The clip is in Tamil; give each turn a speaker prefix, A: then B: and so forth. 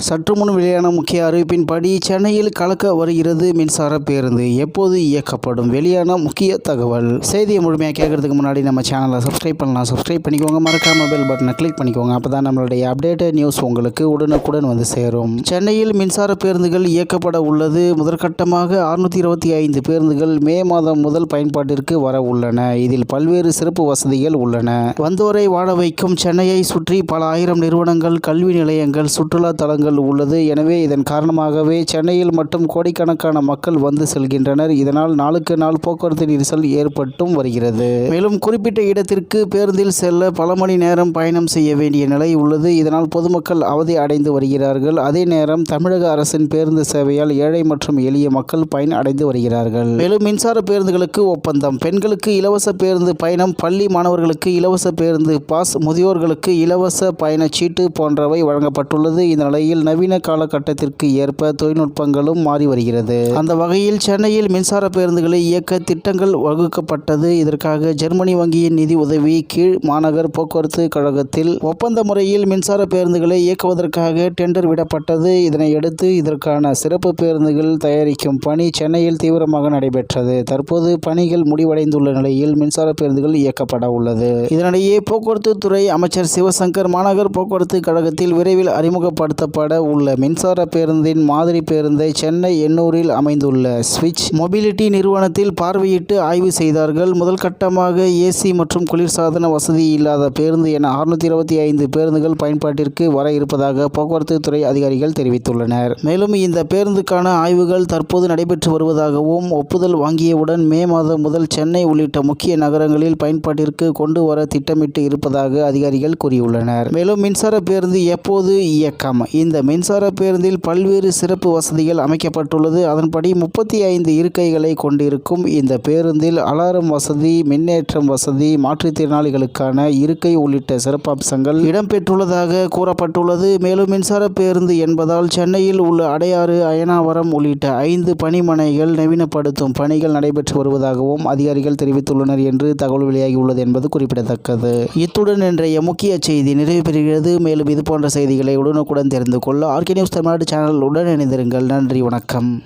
A: சற்று முன் வெளியான முக்கிய அறிவிப்பின்படி சென்னையில் கலக்க வருகிறது மின்சார பேருந்து. எப்போது இயக்கப்படும்? வெளியான முக்கிய தகவல். செய்தியை முழுமையாக கேட்கறதுக்கு முன்னாடி நம்ம சேனலை சப்ஸ்கிரைப் பண்ணலாம். சப்ஸ்கிரைப் பண்ணிக்கோங்க. மறக்காம பெல் பட்டனை கிளிக் பண்ணிக்கோங்க. அப்போ தான் நம்மளுடைய அப்டேட்டட் நியூஸ் உங்களுக்கு உடனுக்குடன் வந்து சேரும். சென்னையில் மின்சார பேருந்துகள் இயக்கப்பட உள்ளது. முதற்கட்டமாக அறுநூத்தி இருபத்தி ஐந்து பேருந்துகள் மே மாதம் முதல் பயன்பாட்டிற்கு வர உள்ளன. இதில் பல்வேறு சிறப்பு வசதிகள் உள்ளன. வந்தோரை வாழ வைக்கும் சென்னையை சுற்றி பல ஆயிரம் நிறுவனங்கள் கல்வி நிலையங்கள் சுற்றுலா தலங்கள் உள்ளது. எனவே இதன் காரணமாகவே சென்னையில் மட்டும் கோடிக்கணக்கான மக்கள் வந்து செல்கின்றனர். இதனால் நாளுக்கு நாள் போக்குவரத்து நெரிசல் ஏற்பட்டும் வருகிறது. மேலும் குறிப்பிட்ட இடத்திற்கு பேருந்தில் செல்ல பல மணி நேரம் பயணம் செய்ய வேண்டிய நிலை உள்ளது. இதனால் பொதுமக்கள் அவதி அடைந்து வருகிறார்கள். அதே நேரம் தமிழக அரசின் பேருந்து சேவையால் ஏழை மற்றும் எளிய மக்கள் பயன் அடைந்து வருகிறார்கள். மேலும் மின்சார பேருந்துகளுக்கு ஒப்பந்தம். பெண்களுக்கு இலவச பேருந்து பயணம் பள்ளி மாணவர்களுக்கு இலவச பேருந்து பாஸ் முதியோர்களுக்கு இலவச பயணச்சீட்டு போன்றவை வழங்கப்பட்டுள்ளது. இந்த நிலையில் நவீன காலகட்டத்திற்கு ஏற்ப தொழில்நுட்பங்களும் மாறி வருகிறது. அந்த வகையில் சென்னையில் மின்சார பேருந்துகளை இயக்க திட்டங்கள் வகுக்கப்பட்டது. இதற்காக ஜெர்மனி வங்கியின் நிதி உதவி கீழ் மாநகர் போக்குவரத்து கழகத்தில் ஒப்பந்த முறையில் மின்சார பேருந்துகளை இயக்குவதற்காக டெண்டர் விடப்பட்டது. இதனையடுத்து இதற்கான சிறப்பு பேருந்துகள் தயாரிக்கும் பணி சென்னையில் தீவிரமாக நடைபெற்றது. தற்போது பணிகள் முடிவடைந்துள்ள நிலையில் மின்சார பேருந்துகள் இயக்கப்பட உள்ளது. இதனிடையே போக்குவரத்து துறை அமைச்சர் சிவசங்கர் மாநகர் போக்குவரத்து கழகத்தில் விரைவில் அறிமுகப்படுத்தப்பட உள்ள மின்சார பேருந்தின் மாதிரி பேருந்தை சென்னை எண்ணூரில் அமைந்துள்ள ஸ்விட்ச் மொபிலிட்டி நிறுவனத்தில் பார்வையிட்டு ஆய்வு செய்தார்கள். முதல் கட்டமாக ஏசி மற்றும் குளிர்சாதன வசதி இல்லாத பேருந்து என அறுநூத்தி இருபத்தி ஐந்து பேருந்துகள் பயன்பாட்டிற்கு வர இருப்பதாக போக்குவரத்து துறை அதிகாரிகள் தெரிவித்துள்ளனர். மேலும் இந்த பேருந்துக்கான ஆய்வுகள் தற்போது நடைபெற்று வருவதாகவும் ஒப்புதல் வாங்கியவுடன் மே மாதம் முதல் சென்னை உள்ளிட்ட முக்கிய நகரங்களில் பயன்பாட்டிற்கு கொண்டு வர திட்டமிட்டு இருப்பதாக அதிகாரிகள் கூறியுள்ளனர். மேலும் மின்சார பேருந்து எப்போது இயக்கம்? இந்த மின்சார பேருந்தில் பல்வேறு சிறப்பு வசதிகள் அமைக்கப்பட்டுள்ளது. அதன்படி முப்பத்தி ஐந்து இருக்கைகளை கொண்டிருக்கும் இந்த பேருந்தில் அலாரம் வசதி மின்னேற்றம் வசதி மாற்றுத்திறனாளிகளுக்கான இருக்கை உள்ளிட்ட சிறப்பம்சங்கள் இடம்பெற்றுள்ளதாக கூறப்பட்டுள்ளது. மேலும் மின்சார பேருந்து என்பதால் சென்னையில் உள்ள அடையாறு அயனாவரம் உள்ளிட்ட ஐந்து பணிமனைகள் நவீனப்படுத்தும் பணிகள் நடைபெற்று வருவதாகவும் அதிகாரிகள் தெரிவித்துள்ளனர் என்று தகவல் வெளியாகியுள்ளது என்பது குறிப்பிடத்தக்கது. இத்துடன் இன்றைய முக்கிய செய்தி நிறைவு பெறுகிறது. மேலும் இது போன்ற செய்திகளை உடனுக்குடன் தெரிந்து கொள்ள ஆர்கே நியூஸ் தமிழ்நாடு சேனல் உடன் இணைந்திருங்கள். நன்றி வணக்கம்.